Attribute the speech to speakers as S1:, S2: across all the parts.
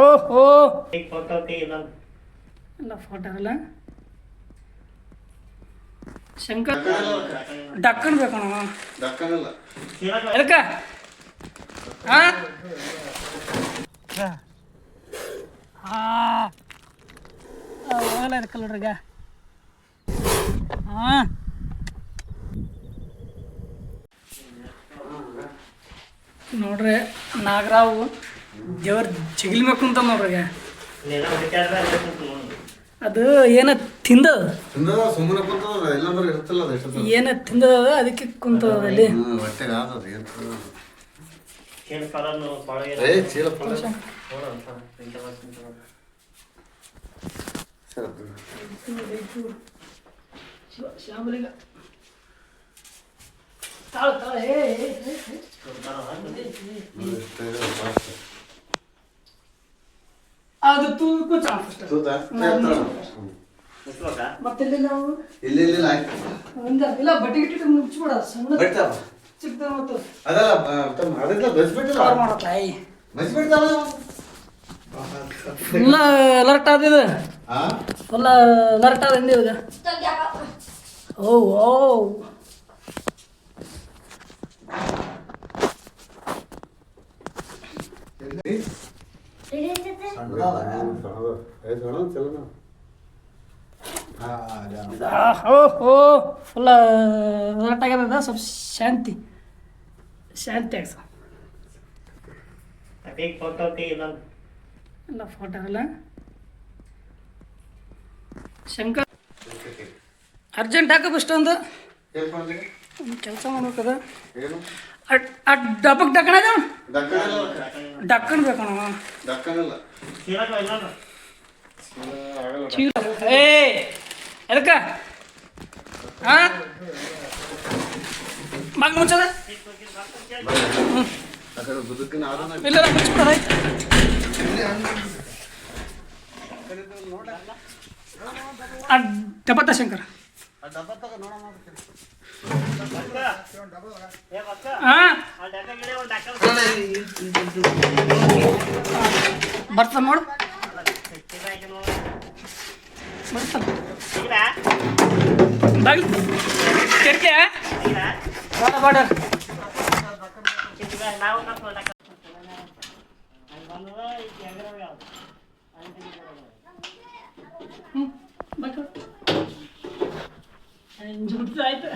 S1: ಓಹೋ
S2: ಈಗ ಫೋಟೋ ಇನ್ನೊಂದು
S1: ಇಲ್ಲ ಫೋಟೋ ಅಲ್ಲ ಶಂಕರ್ ಡಕ್ಕನ್ ಬೇಕಣ
S3: ದಕ್ಕನಲ್ಲ
S1: ಎದಕ್ಕ ಹಾ ಹಾ ಹೋಗಲ್ಲ ಅದಕ್ಕಲ್ಲ ನೋಡ್ರಿಗ ಹಾ ನೋಡ್ರಿ ನಾಗರಾವು ದೇವ್ರ ಜಿಗಿಲ್ ಹೇ ಅಂತ ಹೇ
S2: ಹೇ ಹೇ ಹೇ ನೋಡಿ.
S1: ಅದು ಏನ ಹೇ
S3: ಹೇ ಸುಮ್ಮನೆ ಹೇ ಹೇ ಹೇ ಹೇ ಎಷ್ಟು
S1: ಏನ ತಿಂದದ? ಅದಕ್ಕೆ ಕುಂತದ ಅಲ್ಲಿ
S3: ಹೇ ಹೇ ಆದದ
S1: ಅದು ತೂಕು
S3: ತೂತ?
S1: ಮತ್ತೆ ಇಲ್ಲಿ ನಾವು
S3: ಇಲ್ಲ ಇಲ್ಲಿ ಆಯ್ತು
S1: ಒಂದ ಇಲ್ಲ ಬಟ್ಟೆ ಗಿಟ್ಟಿ ಮುಚ್ಚಿಬಿಡ ಸಣ್ಣ
S3: ಬಿಡ್ತಾವ
S1: ಚಿಕ್ಕದ ಮತ್ತು.
S3: ಅದಲ್ಲ ತಮ್ಮ ಅದೆಲ್ಲ
S1: ಮಾಡತ್ತ ಐ
S3: ಬಸ್ಬಿಡ್ತಾವ
S1: ಫುಲ್ಲ ಅಲರ್ಟ್ ಫುಲ್ಲ ಆದ ಹಿಂದೆ ಇವಾಗ. ಓ ಓ. ಓ ಓ ಫುಲ್ಲ ಆಗ್ಯದ ಸ್ವಲ್ಪ ಶಾಂತಿ ಶಾಂತಿ ಆಗ ಇಲ್ಲ ಫೋಟೋ ಅಲ್ಲ ಶಂಕರ್ ಅರ್ಜೆಂಟ್ ಹಾಕ ಇಷ್ಟೊಂದು ಕೆಲಸ ಮಾಡ್ಬೇಕದ. ಡಬ್ಬಕ್ಕೆ ಡಕ್ಕಣ
S3: ದಕ್ಕನಲ್ಲ
S1: ಡಕ್ಕನ್ ಬೇಕಣ. ಏ ಎದಕ್ಕ? ಹಾ ಮಗ
S3: ಆದನ
S1: ಇಲ್ಲ ಮುಚ್ಚಿಬಿಡ ಡಬ್ಬತ್ತ ಶಂಕರ್
S2: ಏ ಮಕ್ಕ,
S1: ಬರ್ತದ ನೋಡು
S2: ಚೀಲ ಹಾಕಿ ನೋಡು.
S1: ಬರ್ತದ
S2: ಸಿಗ್ಲಾ?
S1: ಬಾಗಿ ಕೆರ್ಕೆ
S2: ಸಿಗ್ಲಾ?
S1: ಬಾಡ ಬಾಡ. ಹ್ಞೂ ಆಯ್ತು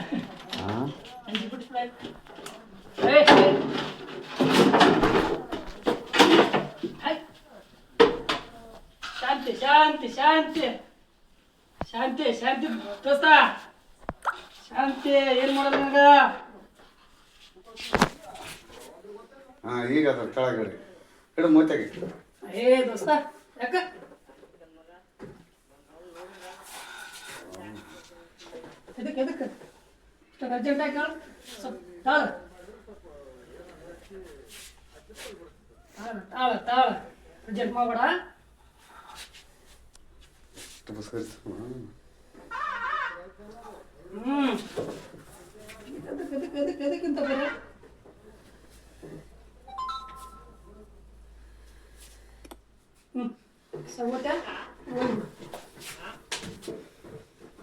S1: ಶಾಂತಿ ಶಾಂತಿ ಶಾಂತಿ ಶಾಂತಿ ಶಾಂತಿ ದೋಸ್ತ ಶಾಂತಿ ಏನು ಮಾಡೋದು ನನಗ
S3: ಹಾ, ಈಗ ಅದ, ಕೆಳಗಡೆ. ಇಡು ಮೂತಾಗಿ.
S1: ಏ, ದೋಸ್ತ, ಯಾಕ? ಎದಕ್ಕೆ ಎದಕ್ಕೆ ಇಷ್ಟು ಅರ್ಜೆಂಟ್ ಆಗಿ ಹೇಳು ಸ್ವಲ್ಪ ತಾಳ ತಾಳ ತಾಳ ತಾಳ ಅರ್ಜೆಂಟ್ ಮಾಡಬೇಡ
S3: ನಮಸ್ಕರಿಸಿ
S1: ಹ್ಞೂ ಎದಕ್ಕೆ ಎದಕ್ಕೆ ಎದಕ್ಕೆ ಎದಕ್ಕೆ ಅಂತ ಬೇರೆ ಹ್ಞೂ ಸಗೋತ ಹ್ಞೂ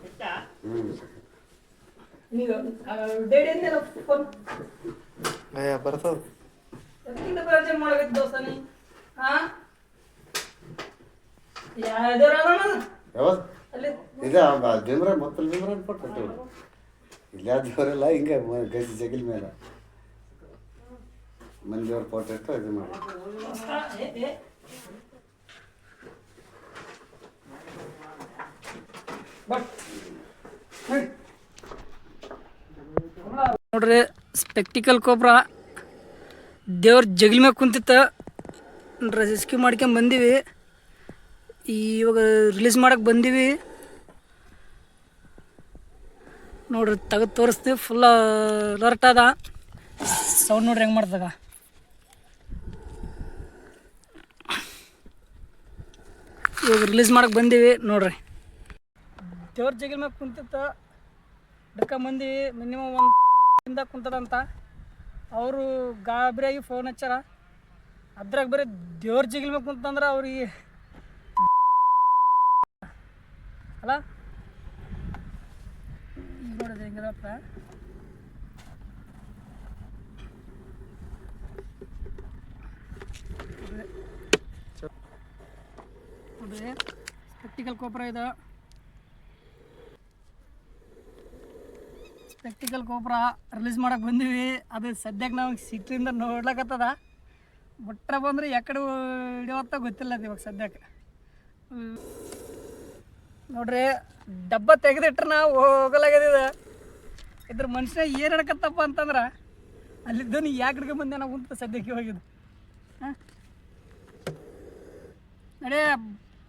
S2: ಸಿಗ್ತಾ?
S3: ಹ್ಞೂ
S1: ನೀವು ಡೇಡಿ ಫೋನ್.
S3: ಬರ್ತದ.
S1: ಮಾಡಬೇಕು ದೋಸ್ತ ನೀ ಹಾ ಯಾವ್ದಾರ
S3: ಯಾವತ್ತು
S1: ಅಲ್ಲಿ
S3: ಇದೆ ದೇವ್ರ ಮತ್ತೆ ದೇವ್ರ ಕೊಟ್ಟು ಇಲ್ಲ ದೇವರೆಲ್ಲ ಹಿಂಗೆ ಗಸಿ ಜಗಿಲ್ ಮೇಲೆ. ಮಂದಿಯವ್ರ ಫೋಟೋ ಇಟ್ಟು ಇದು ಮಾಡಿ.
S1: ಬಟ್. ನೋಡ್ರಿ ಸ್ಪೆಕ್ಟಿಕಲ್ ಕೊಬ್ರ ದೇವ್ರ ಜಗಲಿ ಮ್ಯಾಗ ಕುಂತಿತ್ತು. ರೆಸ್ಕ್ಯೂ ಮಾಡ್ಕೊಂಡ್ ಬಂದೀವಿ. ಇವಾಗ ರಿಲೀಸ್ ಮಾಡಕ್ಕೆ ಬಂದೀವಿ. ನೋಡ್ರಿ, ತೆಗೆದು ತೋರಿಸ್ತೀವಿ ಫುಲ್ ಅಲರ್ಟ್ ಅದ. ಸೌಂಡ್ ನೋಡ್ರಿ, ಹೆಂಗೆ ಮಾಡ್ದಾಗ ಇವಾಗ ರಿಲೀಸ್ ಮಾಡಕ್ಕೆ ಬಂದೀವಿ, ನೋಡ್ರಿ. ದೇವ್ರ ಜಗಲ್ ಮ್ಯಾಗ ಕುಂತಿತ್ತ. ಬಂದೀವಿ ಮಿನಿಮಮ್ ಒಂದು ಇಂದ ಕುಂತದಂತ. ಅವರು ಗಾಬರಿಯಾಗಿ ಫೋನ್ ಹಚ್ಚಾರ. ಅದ್ರಾಗ ಬರೀ ದೇವ್ರ ಜಿಗಿಲ್ಬೇಕು ಅಂತಂದ್ರೆ ಅವ್ರಿಗೆ ಅಲ್ಲ? ಈಗ ನೋಡಿದ್ರೆ ಹೆಂಗದಪ್ಪ? ಸ್ಪೆಕ್ಟಿಕಲ್ ಕೋಪುರ ಇದು. ಸ್ಪೆಕ್ಟಿಕಲ್ ಗೋಪುರ ರಿಲೀಸ್ ಮಾಡಕ್ಕೆ ಬಂದೀವಿ. ಅದು ಸದ್ಯಕ್ಕೆ ನಾವು ಸಿಟ್ಟಿಂದ ನೋಡ್ಲಕತ್ತದ. ಬಿಟ್ರೆ ಬಂದ್ರೆ ಯಾಕಡೆ ಹಿಡಿಯೋತ್ತ ಗೊತ್ತಿಲ್ಲ ಅದು ಇವಾಗ ಸದ್ಯಕ್ಕೆ. ನೋಡ್ರಿ, ಡಬ್ಬ ತೆಗೆದಿಟ್ರೆ ನಾವು ಹೋಗಲಾಗದಿದ ಇದ್ರ ಮನುಷ್ಯ ಏನು ಹಿಡ್ಕತ್ತಪ್ಪ ಅಂತಂದ್ರೆ ನೀ ಯಾಕೆ ಮುಂದೆ ನಾವು ಅಂತ ಸದ್ಯಕ್ಕೆ ಹೋಗಿದ್ದು. ಹಾಂ? ನಡೇ,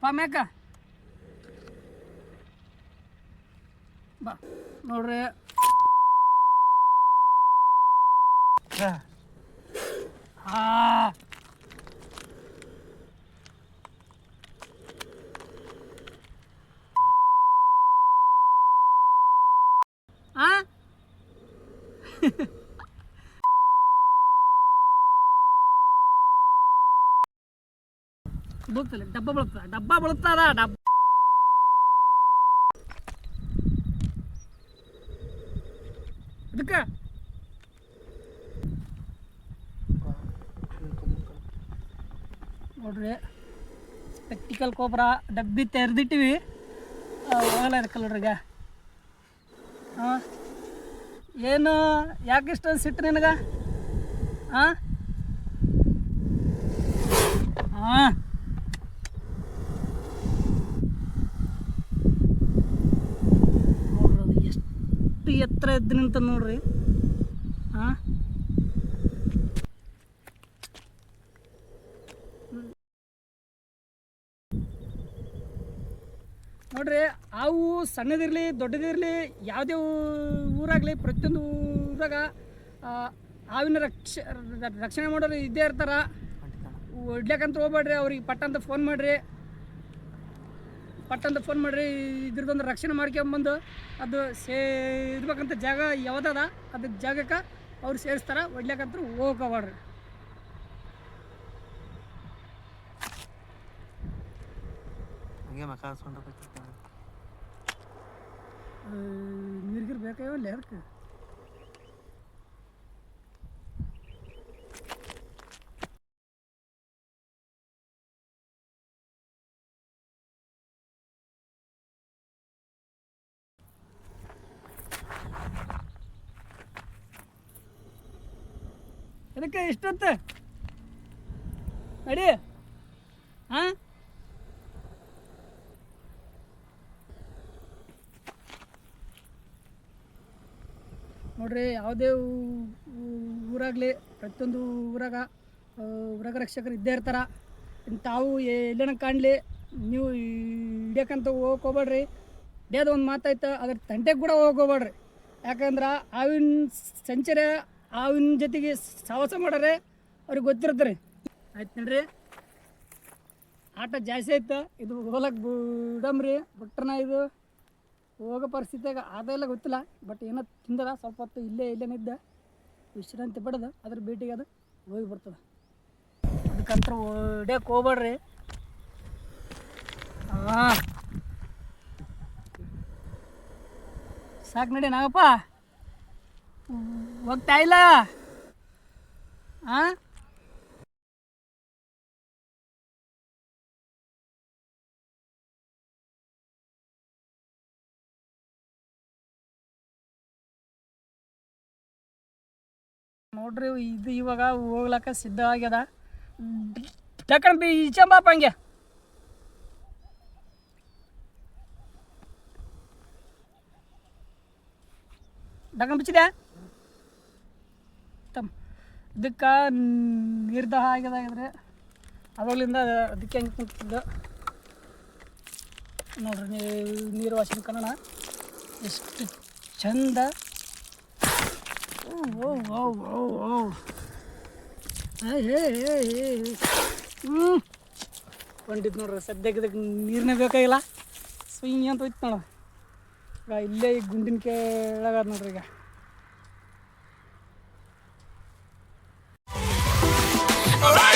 S1: ಪಾಮ್ಯಾಕ. ಬಾ. ನೋಡ್ರಿ ಆ ಆ ಬೀಳ್ತಲ್ಲ ಡಬ್ಬ ಬೀಳ್ತದ ಡಬ್ಬ ಬೀಳ್ತದ ಡಬ್ಬ ಇದಕ್ಕೆ ನೋಡ್ರಿ. ಸ್ಪೆಕ್ಟಿಕಲ್ ಕೋಪರ ಡಬ್ಬಿ ತೆರೆದಿಟ್ಟಿವಿ. ಹೋಗಲ್ಲ ಇದಕ್ಕಲ್ಲ ನೋಡ್ರಿಗ ಹಾಂ ಏನು, ಯಾಕೆ ಇಷ್ಟೊಂದು ಸಿಟ್ಟು ನಿನಗೆ? ಹಾಂ ಹಾಂ ನೋಡ್ರಿ ಎಷ್ಟು ಎತ್ತರ ಎದ್ದು ನಿಂತ ನೋಡ್ರಿ ಹಾಂ ನೋಡ್ರಿ ಅವು ಸಣ್ಣದಿರಲಿ, ದೊಡ್ಡದಿರಲಿ, ಯಾವುದೇ ಊರಾಗಲಿ, ಪ್ರತಿಯೊಂದು ಊರಾಗ ಹಾವಿನ ರಕ್ಷ ರಕ್ಷಣೆ ಮಾಡೋರು ಇದ್ದೇ ಇರ್ತಾರೆ. ಹೊಡ್ಲಿಕ್ಕಂತ ಹೋಗ್ಬೇಡ್ರಿ ಅವ್ರಿಗೆ, ಪಟ್ಟಂತ ಫೋನ್ ಮಾಡಿರಿ. ಪಟ್ಟಂತ ಫೋನ್ ಮಾಡಿರಿ, ಇದ್ರದ್ದೊಂದು ರಕ್ಷಣೆ ಮಾಡ್ಕೊಂಬಂದು, ಅದು ಸೇ, ಇರ್ಬೇಕಂತ ಜಾಗ ಯಾವ್ದದ ಅದಕ್ಕೆ ಜಾಗಕ್ಕೆ ಅವ್ರು ಸೇರಿಸ್ತಾರೆ ಹೊಡ್ಲಿಕ್ಕಂತ ಹೋಗ್ಕೋಬೇಡ್ರಿ.
S2: ಹಂಗೆ ಮಕ್ಕ
S1: ನೀರ್ಗಿರ್ ಬೇಕಾಗಿಲ್ಲ ಅದಕ್ಕೆ ಅದಕ್ಕೆ ಎಷ್ಟೊತ್ತ ನಡಿ. ಹಾಂ? ನೋಡ್ರಿ, ಯಾವುದೇ ಊರಾಗಲಿ, ಪ್ರತಿಯೊಂದು ಊರಾಗ ಊರಾಗ ರಕ್ಷಕರು ಇದ್ದೇ ಇರ್ತಾರೆ. ತಾವು ಎಲ್ಲನ ಕಾಣಲಿ, ನೀವು ಹಿಡಿಯಕ್ಕಂತ ಹೋಗಕ್ಕೆ ಹೋಗ್ಬೇಡ್ರಿ. ಹಿಡಿಯೋದು ಒಂದು ಮಾತಾಯ್ತು ಅದ್ರ ತಂಟೆಗೆ ಕೂಡ ಹೋಗಕ್ಕೆ ಹೋಗ್ಬೇಡ್ರಿ. ಯಾಕಂದ್ರೆ ಆವಿನ ಸಂಚಾರ, ಆವಿನ ಜೊತೆಗೆ ಸಾಹಸ ಮಾಡ್ರೆ ಅವ್ರಿಗೆ ಗೊತ್ತಿರ್ತಾರೆ. ಆಯ್ತು ನೋಡ್ರಿ. ಆಟ ಜಾಸ್ತಿ ಆಯ್ತು, ಇದು ಹೋಲಕ್ಕೆ ಬಿಡಮ್ರಿ ಬಿಟ್ರನ ಇದು. ಹೋಗೋ ಪರಿಸ್ಥಿತಿಯಾಗ ಅದೆಲ್ಲ ಗೊತ್ತಿಲ್ಲ. ಬಟ್ ಏನೋ ತಿಂದದ, ಸ್ವಲ್ಪ ಹೊತ್ತು ಇಲ್ಲೇ ಇಲ್ಲೇ ನಿದ್ದ. ವಿಶ್ರಾಂತಿ ಪಡೆದು ಅದ್ರ ಭೇಟಿಗೆ ಅದು ಹೋಗಿ ಬರ್ತದೆ. ಅದಕ್ಕಂತ್ರ ಹೊಡ್ಯಕ್ಕೆ ಹೋಗ್ಬೇಡ್ರಿ ಹಾಂ ಸಾಕು ನಡಿ ನಾಗಪ್ಪ. ಹೋಗ್ತಾ ಇಲ್ಲ. ಹಾಂ ನೋಡ್ರಿ, ಇದು ಇವಾಗ ಹೋಗ್ಲಕ್ಕ ಸಿದ್ಧ ಆಗ್ಯದ. ಯಾಕಂದ್ರೆ ಬಿ ಈಚಂಬಾಪ ಹಂಗೆ? ಡಕನ್ ಬಿಚ್ಚಿದೆ ತಮ್ಮ ಇದಕ್ಕೆ ನಿರ್ದಾಹ ಆಗ್ಯದಾಗಿದ್ರೆ ಅವಾಗಲಿಂದ ಅದಕ್ಕೆ ಹೆಂಗೆ ಕುಂತಿದ್ದು. ನೋಡ್ರಿ ನೀರು ವಾಸಿನ ಕನ್ನಡ. ಎಷ್ಟು ಚಂದ Oh, oh, oh, oh. Hey, hey, hey, hey. ಹ್ಞೂ ಹೊಂಟಿತ್ತು ನೋಡ್ರಿ ಸದ್ಯಕ್ಕೆ ನೀರನ್ನೇ ಬೇಕಾಗಿಲ್ಲ ಸ್ವಿಂಗ್ ಅಂತ ಹೋಯ್ತು ನೋಡು ಈಗ ಇಲ್ಲೇ ಈಗ ಗುಂಡಿನ ಕೆಳಗಾದ ನೋಡ್ರಿ ಈಗ All.